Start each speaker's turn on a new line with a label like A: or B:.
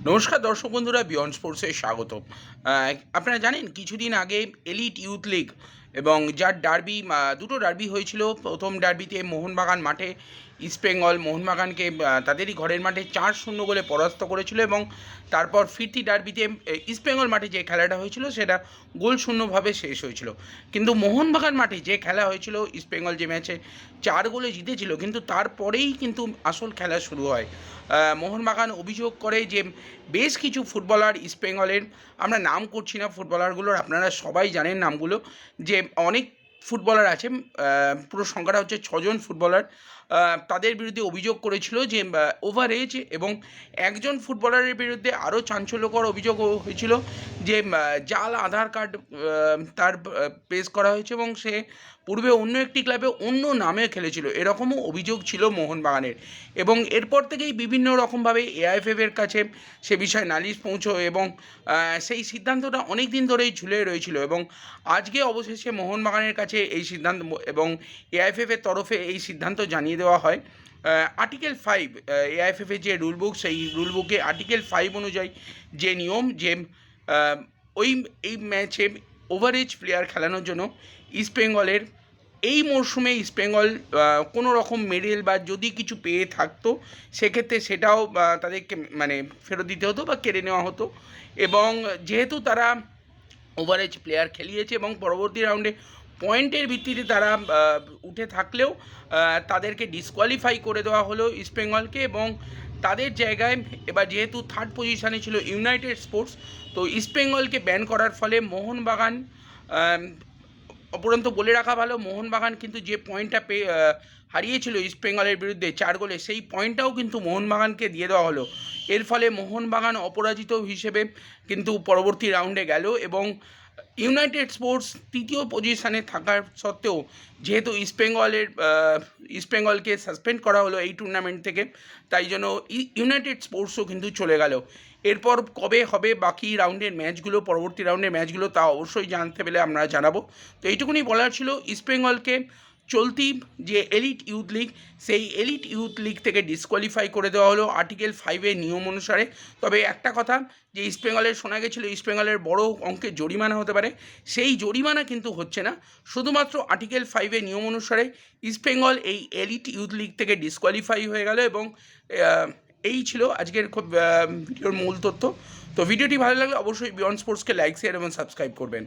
A: নমস্কার দর্শক বন্ধুরা বিয়ন্ড স্পোর্টসে স্বাগত আপনারা জানেন কিছুদিন আগে এলিট ইউথ লিগ এবং যার ডার্বি দুটো ডার্বি হয়েছিল। প্রথম ডার্বিতে মোহনবাগান মাঠে ইস্টবেঙ্গল মোহনবাগানকে তাদেরই ঘরের মাঠে চার শূন্য গোলে পরাস্ত করেছিল এবং তারপর ফিরতি ডার্বিতে ইস্টবেঙ্গল মাঠে যে খেলাটা হয়েছিল, সেটা গোল শূন্যভাবে শেষ হয়েছিল। কিন্তু মোহনবাগান মাঠে যে খেলা হয়েছিল ইস্টবেঙ্গল যে ম্যাচে চার গোলে জিতেছিল, কিন্তু তারপরেই কিন্তু আসল খেলা শুরু হয়। মোহনবাগান অভিযোগ করে যে বেশ কিছু ফুটবলার ইস্টবেঙ্গলের আমরা নাম করছি না ফুটবলারগুলোর, আপনারা সবাই জানেন নামগুলো, যে অনেক ফুটবলার আছে পুরো সংখ্যাটা হচ্ছে ছজন ফুটবলার তাদের বিরুদ্ধে অভিযোগ করেছিল যে ওভার এজ এবং একজন ফুটবলারের বিরুদ্ধে আরও চাঞ্চল্যকর অভিযোগ হয়েছিল যে জাল, আধার কার্ড তার পেশ করা হয়েছে এবং সে পূর্বে অন্য একটি ক্লাবে অন্য নামে খেলেছিল। এরকমও অভিযোগ ছিল মোহনবাগানের। এবং এরপর থেকেই বিভিন্ন রকমভাবে এআইএফএফ এর কাছে সে বিষয়ে নালিশ পৌঁছো এবং সেই সিদ্ধান্তটা অনেক দিন ধরেই ঝুলে রয়েছিল এবং আজকে অবশেষে মোহনবাগানের কাছে এই সিদ্ধান্ত এবং এআইএফএফ এর তরফে এই সিদ্ধান্ত জানিয়ে দেওয়া হয়। আর্টিকেল ফাইভ এআইএফএফ যে রুল বুক সেই রুল বুকে আর্টিকেল ফাইভ অনুযায়ী যে নিয়ম, যে ওই, এই ম্যাচে ওভারেজ প্লেয়ার খেলানোর জন্য ইস্টবেঙ্গলের এই মরশুমে ইস্টবেঙ্গল কোনো রকম মেডেল বা যদি কিছু পেয়ে থাকতো, সেক্ষেত্রে সেটাও তাদেরকে মানে ফেরত দিতে হতো বা কেড়ে নেওয়া হতো। এবং যেহেতু তারা ওভারেজ প্লেয়ার খেলিয়েছে এবং পরবর্তী রাউন্ডে পয়েন্টের ভিত্তিতে তারা উঠে থাকলেও তাদেরকে ডিসকোয়ালিফাই করে দেওয়া হলো ইস্টবেঙ্গলকে এবং তাদের জায়গায় এবার যেহেতু থার্ড পজিশানে ছিল ইউনাইটেড স্পোর্টস তো ইস্টবেঙ্গলকে ব্যান করার ফলে মোহনবাগান অপরন্ত বলে রাখা ভালো। মোহনবাগান কিন্তু যে পয়েন্টটা পেয়ে হারিয়েছিল ইস্ট বেঙ্গলের বিরুদ্ধে চার গোলে, সেই পয়েন্টটাও কিন্তু মোহনবাগানকে দিয়ে দেওয়া হলো। এর ফলে মোহনবাগান অপরাজিত হিসেবে কিন্তু পরবর্তী রাউন্ডে গেল এবং ইউনাইটেড স্পোর্টস তৃতীয় পজিশনে থাকার সত্ত্বেও, যেহেতু ইস্টবেঙ্গলের ইস্ট ইস্টবেঙ্গলকে সাসপেন্ড করা হলো এই টুর্নামেন্ট থেকে, তাই জন্য ইউনাইটেড স্পোর্টসও কিন্তু চলে গেল। এরপর কবে হবে বাকি রাউন্ডের ম্যাচগুলো পরবর্তী রাউন্ডের ম্যাচগুলো তা অবশ্যই জানতে পেলে আমরা জানাব। তো এইটুকুনি বলার ছিল ইস্টবেঙ্গলকে চলতি যে এলিট ইউথ লিগ সেই এলিট ইউথ লিগ থেকে ডিসকোয়ালিফাই করে দেওয়া হলো আর্টিকেল ফাইভের নিয়ম অনুসারে। তবে একটা কথা, যে ইস্টবেঙ্গলের শোনা গেছিল ইস্টবেঙ্গলের বড় অঙ্কের জরিমানা হতে পারে। সেই জরিমানা কিন্তু হচ্ছে না। শুধুমাত্র আর্টিকেল ফাইভের নিয়ম অনুসারে ইস্টবেঙ্গল এই এলিট ইউথ লিগ থেকে ডিসকোয়ালিফাই হয়ে গেল এবং এই ছিল আজকের খুব ভিডিওর মূল তথ্য। তো ভিডিওটি ভালো লাগলে অবশ্যই বিয়ন্ড স্পোর্টসকে লাইক শেয়ার এবং সাবস্ক্রাইব করবেন।